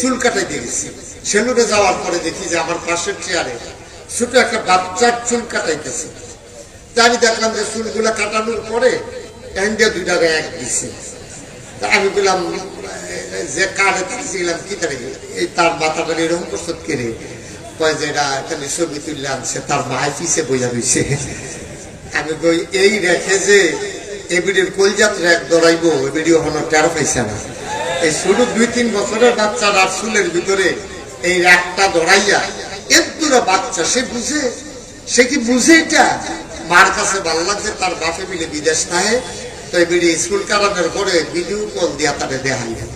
চুল কাটাইতে গেছি। সেলুনে যাওয়ার পরে দেখি যে আমার পাশের চেয়ারে ছোট একটা বাচ্চার চুল কাটাইতেছে। আমি দেখলাম যে চুলগুলা কাটানোর পরে এন্ডিয়া দুইটা র্যাক দিছে। আমি বললাম, যে কারে দিয়েছিলাম কি তারে? এই তার মাথাটা এরকম প্রস্তুত করে কয় যে, এটা এখানে ছবি তুললে আনছে, তার মায় পিছে বইয়া রয়েছে আমি কই এই রেখে যে এবিডির কলজাত র্যাক দৌড়াইবো এবিডি ওখানে টেরো পাইছে না। এই শুরু দুই তিন বছরের বাচ্চা রাসুলের ভিতরে এই র্যাকটা দৌড়াইয়া এর বাচ্চা, সে বুঝে? সে কি বুঝে এটা? মার কাছে ভালো লাগছে, তার বাপে মিলে বিদেশ নাহে। তো এবিডি স্কুল কারানোর পরে ভিডিও কল দিয়া তারে দেখাইয়া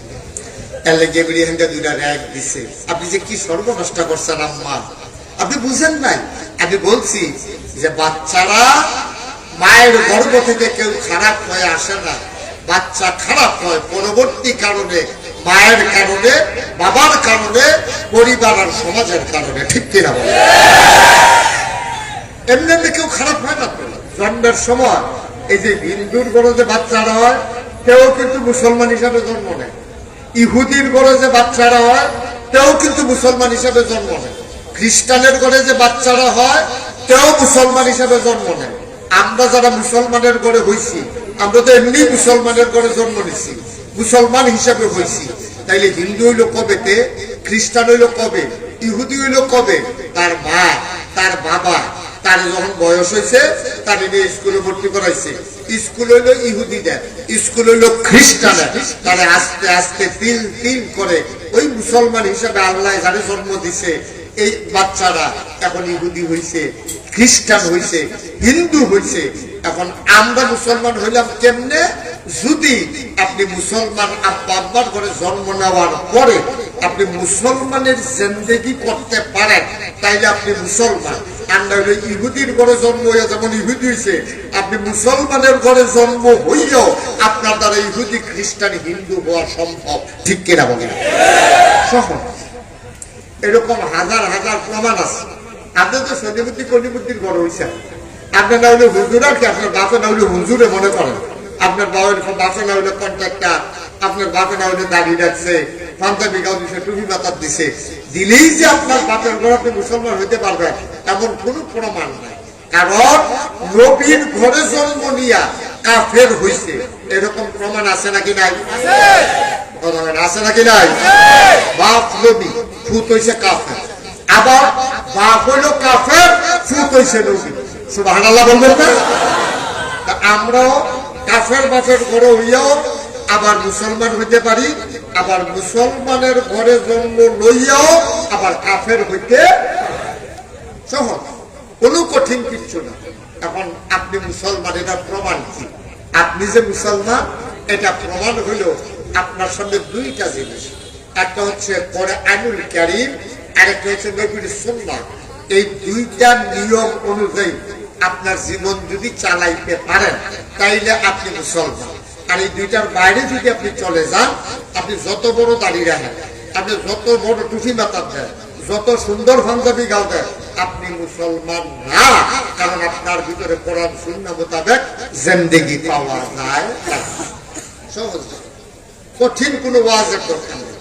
এলে গেবিডি হেন্ডে দুইটা র্যাক দিছে। আপনি যে কি সর্বনষ্ট করছেন, আম্মা? আপনি বুঝেন নাই? আমি বলছি যে বাচ্চারা মায়ের গর্ভ থেকে কেউ খারাপ হয়ে আসে না। বাচ্চা খারাপ হয় পরবর্তী কারণে, মায়ের কারণে, বাবার কারণে, পরিবার আর সমাজের কারণে, ঠিক কিনা বলে? এমনি কেউ খারাপ হয় না জন্মের সময় এই যে হিন্দুর বড় যে বাচ্চারা হয় কেউ কিন্তু মুসলমান হিসাবে জন্ম নেয়। ইহুদির ঘরে যে বাচ্চারা হয়, তেও কিন্তু মুসলমান হিসাবে জন্ম নেয়। খ্রিস্টানের ঘরে যে বাচ্চারা হয়, তেও মুসলমান হিসাবে জন্ম নেয়। আমরা যারা মুসলমানের ঘরে হইছি আমরা তো এমনি মুসলমানের ঘরে জন্ম নিছি। মুসলমান হিসাবে হইছি তাইলে হিন্দু হইল কবেতে খ্রিস্টান হইল কবে? ইহুদি হইল কবে? তার মা, তার বাবা, তার যখন বয়স হয়েছে, তার এনে স্কুলে ভর্তি করাইছে। স্কুল হইল ইহুদিদের, স্কুল হইল খ্রিস্টানের। তারা আস্তে আস্তে তিল তিল করে ওই মুসলমান হিসাবে আল্লাহ যারে জন্ম দিছে। এই বাচ্চারা এখন ইহুদি হইছে, খ্রিস্টান হইছে, হিন্দু হইছে। এখন আমরা মুসলমান হইলাম কেমনে? যদি আপনি মুসলমান আব্বা আব্বার ঘরে জন্ম নেওয়ার পরে আপনি মুসলমানের জিন্দেগি করতে পারেন, তাইলে আপনি মুসলমান। আমরা হইলে ইহুদির ঘরে জন্ম হইয়া যেমন ইহুদি হয়েছে আপনি মুসলমানের ঘরে জন্ম হইয়াও আপনার দ্বারা ইহুদি, খ্রিস্টান, হিন্দু হওয়া সম্ভব। ঠিক কিনা বলেন? সহজ। এরকম হাজার হাজার প্রমাণ আছে। আপনি তো সনিমূর্তি কনিমূর্তির ঘর হয়েছেন আপনার না হলে হুজুরা কি আপনার বাপে না হলে হুজুরে মনে করেন আপনার বাবার বাপে না হলে কন্ট্রাক্টার আপনার বাপে না হলে দাড়ি রাখছে পাঞ্জাবি গাও দিছে টুপি বাতার দিছে। দিলেই যে আপনার বাপের ঘর আপনি মুসলমান হইতে পারবেন এমন কোনো প্রমাণ নাই। কারণ নবীর ঘরে জন্ম নিয়া কাফের হইছে। এরকম প্রমাণ আছে নাকি নাই? কথা আছে নাকি নাই? বাপ নবী। ফুত হইছে কাফের। আবার বাপ হইল কাফের ফুত হইছে নবী। সুবহানাল্লাহ বলবেন আমরাও কাফের বাপের ঘরে হইয়াও আবার মুসলমান হইতে পারি, আবার মুসলমানের ঘরে জন্ম লইয়াও আবার কাফের হইতে সহজ। কোনো কঠিন কিচ্ছু না। এখন আপনি মুসলমান, এটা প্রমাণ কি? আপনি যে মুসলমান, এটা প্রমাণ হইল আপনার সঙ্গে দুইটা জিনিস। একটা হচ্ছে পরে আনুল ক্যারিম আর একটা হচ্ছে নবীর সুন্নাহ। এই দুইটা নিয়ম অনুযায়ী আপনার জীবন যদি চালাইতে পারেন, তাইলে আপনি মুসলমান। আর এই দুইটার বাইরে যদি আপনি চলে যান, আপনি যত বড় দাঁড়িয়ে রাখেন, আপনি যত বড় টুফি মাতার দেন, যত সুন্দর পাঞ্জাবি গাও দেন, আপনি মুসলমান না, কারণ আপনার ভিতরে কোরআন শূন্য মোতাবেক জিন্দেগি পাওয়া যায় সহজ। কঠিন কোনো ওয়াজের দরকার নেই।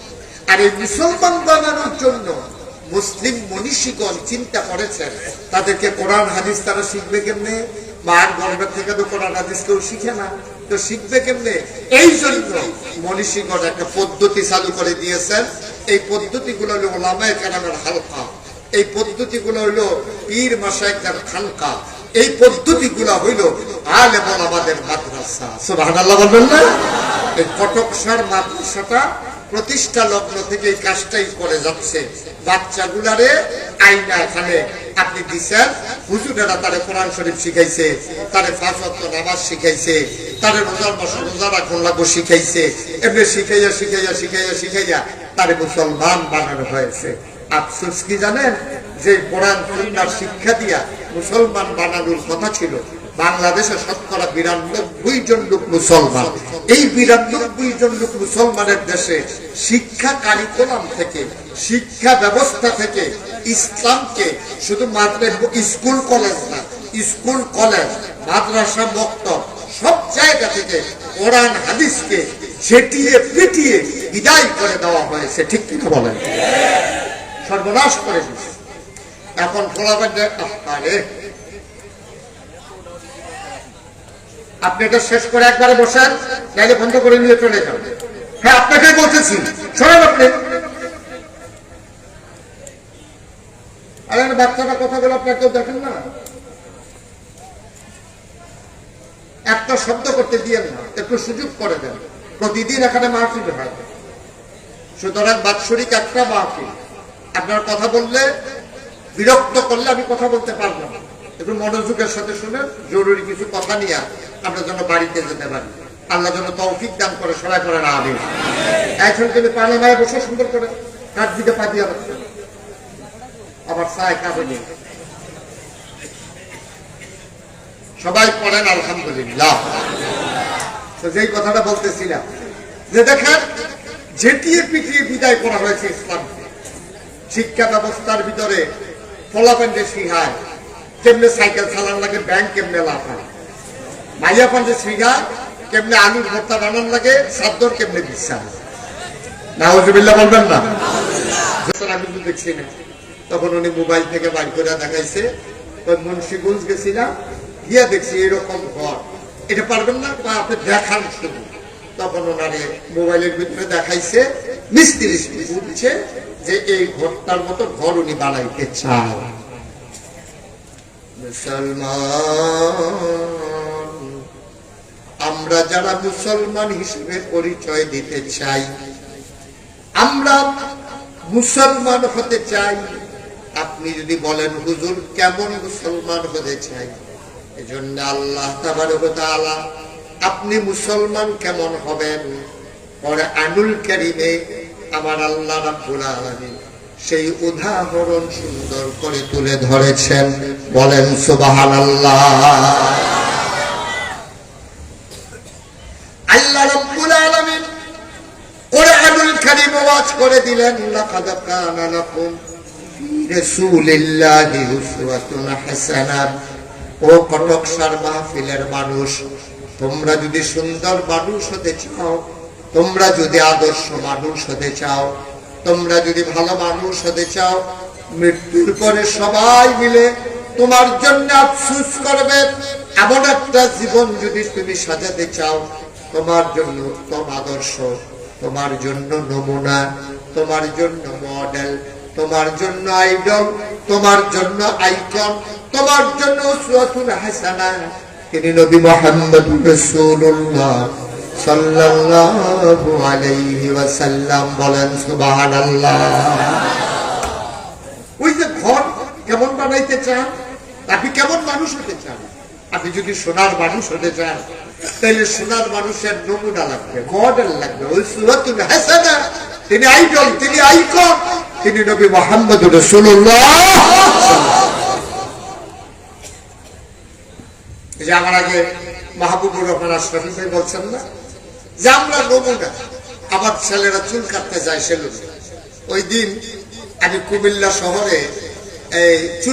আর এই মুসলমান বানানোর জন্য মুসলিম মনীষীগণ চিন্তা করেছেন, তাদেরকে কোরআন, হাদিস তারা শিখবে কেমনে? মার গর্ভের থেকে তো কোরআন, হাদিস কেউ শিখে না। তো শিখবে কেমনে? এই জন্য মনীষীগণ একটা পদ্ধতি চালু করে দিয়েছেন। এই পদ্ধতিগুলো হলো ওলামায় কেরামের হালকা। এই পদ্ধতিগুলো হইল পীর মাসায়কদের খানকা এই পদ্ধতিগুলো হইল আলে আমাদের মাদ্রাসা। সুবহানাল্লাহ বলবেন না? এই কটকসার মাদ্রাসাটা প্রতিষ্ঠা লগ্ন থেকে এই কাজটাই করে যাচ্ছে। বাচ্চাগুলারে আইনা এখানে আপনি দিচ্ছেন হুজুরেরা তারে কোরআন শরীফ শিখাইছে, তারে ফাঁসত্ব নামাজ শিখাইছে, তারে রোজার মাসে রোজা রাখুন লাগবো শিখাইছে। এমনি শিখাইয়া শিখাইয়া শিখাইয়া শিখাইয়া তারে মুসলমান বানানো হয়েছে। আফসোস কি জানেন? যে কোরআন, সুন্নার শিক্ষা দিয়া মুসলমান বানানোর কথা ছিল। বাংলাদেশে শতকরা বিরানব্বই জন লোক মুসলমান। এই বিরানব্বই জন লোক মুসলমানের দেশে শিক্ষা কারিকুলাম থেকে, শিক্ষা ব্যবস্থা থেকে ইসলামকে শুধু স্কুল কলেজ না, স্কুল কলেজ, মাদ্রাসা, মক্তব সব জায়গা থেকে কোরআন, হাদিসকে ঝেটিয়ে পিটিয়ে বিদায় করে দেওয়া হয়েছে। ঠিক কিনা বলেন? সর্বনাশ করে এখন ফলাফল আরে আপনি এটা শেষ করে একবারে বসেন, নাইলে বন্ধ করে নিয়ে চলে যান। হ্যাঁ আপনাকেই বলতেছি শোনেন আপনি। বাচ্চাটা কথাগুলো আপনার কেউ দেখেন না? একটা শব্দ করতে দিয়েন না, একটু সুযোগ করে দেন। প্রতিদিন এখানে মাহফিল হয়। সুতরাং বাৎসরিক একটা মাহফিল। আপনার কথা বললে, বিরক্ত করলে আমি কথা বলতে পারব না। একটু মনোযোগের সাথে শুনেন জরুরি কিছু কথা নিয়ে আমরা যেন বাড়িতে যেতে পারি। আল্লাহ যেন তৌফিক দান করে, সবাই করে না আমি এখন তুমি পানি মায়ে বসে সুন্দর করে কাঠ দিকে পা দিয়ে আবার চায় কাজে নেই সবাই পড়েন, আলহামদুলিল্লাহ। তো যেই কথাটা বলতেছিলাম, যে দেখেন, ঝেটিয়ে পিটিয়ে বিদায় করা হয়েছে ইসলামকে। শিক্ষা ব্যবস্থার ভিতরে ফলাফেন্ডে সিহায় কেমনে সাইকেল চালান লাগে, ব্যাংক কেমনে লাফায় মাইয়া পান্ডে সিহায় কেমনে আলুর ভর্তা বানান লাগে, সাদ্দর কেমনে বিশ্বাস নাহজুবিল্লাহ বলবেন না? আমি কিন্তু দেখছি না, তখন উনি মোবাইল থেকে বাইর করে দেখাইছে মুন্সিগঞ্জ গেছিলাম, গিয়া দেখছি এরকম ঘর। এটা পারবেন না? বা আপনি দেখান শুধু। তখন ওনারে মোবাইলের ভিতরে দেখাইছে, মিস্ত্রি বুঝছে যে এই ঘরটার মতো ঘর উনি বানাইতে চান। মুসলমান। আমরা যারা মুসলমান হিসেবে পরিচয় দিতে চাই, আমরা মুসলমান হতে চাই। আপনি যদি বলেন, হুজুর, কেমন মুসলমান হতে চাই? এজন্য আল্লাহ তাআলা আপনি মুসলমান কেমন হবেন? পরে আনুল কারিমে আমার আল্লাহ রাব্বুল আলামিন সেই উদাহরণ সুন্দর করে তুলে ধরেছেন। বলেন, সুবহানাল্লাহ। আল্লাহ রাব্বুল আলামিন কোরআনুল কারীম করে দিলেন, লাকাদ কানা লাকুম রাসূলিল্লাহি উসওয়াতুন ও কটকসার মাহফিলের মানুষ, তোমরা যদি সুন্দর মানুষ হতে চাও, তোমরা যদি আদর্শ মানুষ হতে চাও তোমরা যদি ভালো মানুষ হতে চাও, মৃত্যুর পরে সবাই মিলে তোমার জন্য আফসুস করবে। এমন একটা জীবন যদি তুমি সাজাতে চাও, তোমার জন্য উত্তম আদর্শ, তোমার জন্য নমুনা, তোমার জন্য মডেল, তোমার জন্য আইডল, তোমার জন্য আইকন, তোমার জন্য হাসানা। তিনি নবী মুহাম্মদ রাসূলুল্লাহ। আপনি যদি সোনার মানুষ হতে চান তাহলে সোনার মানুষের নমুনা লাগবে, মডেল লাগবে। ওই তিনি আইডল, তিনি আইকন, তিনি নবী মোহাম্মদ যে আমার আগে মাহবুবুর রহমান আশরাফি বলছেন না যে আমরা নমুনা, আমার ছেলেরা চুল কাটতে যায় সেলুনে। ওই দিন আমি কুমিল্লা শহরে এই চুল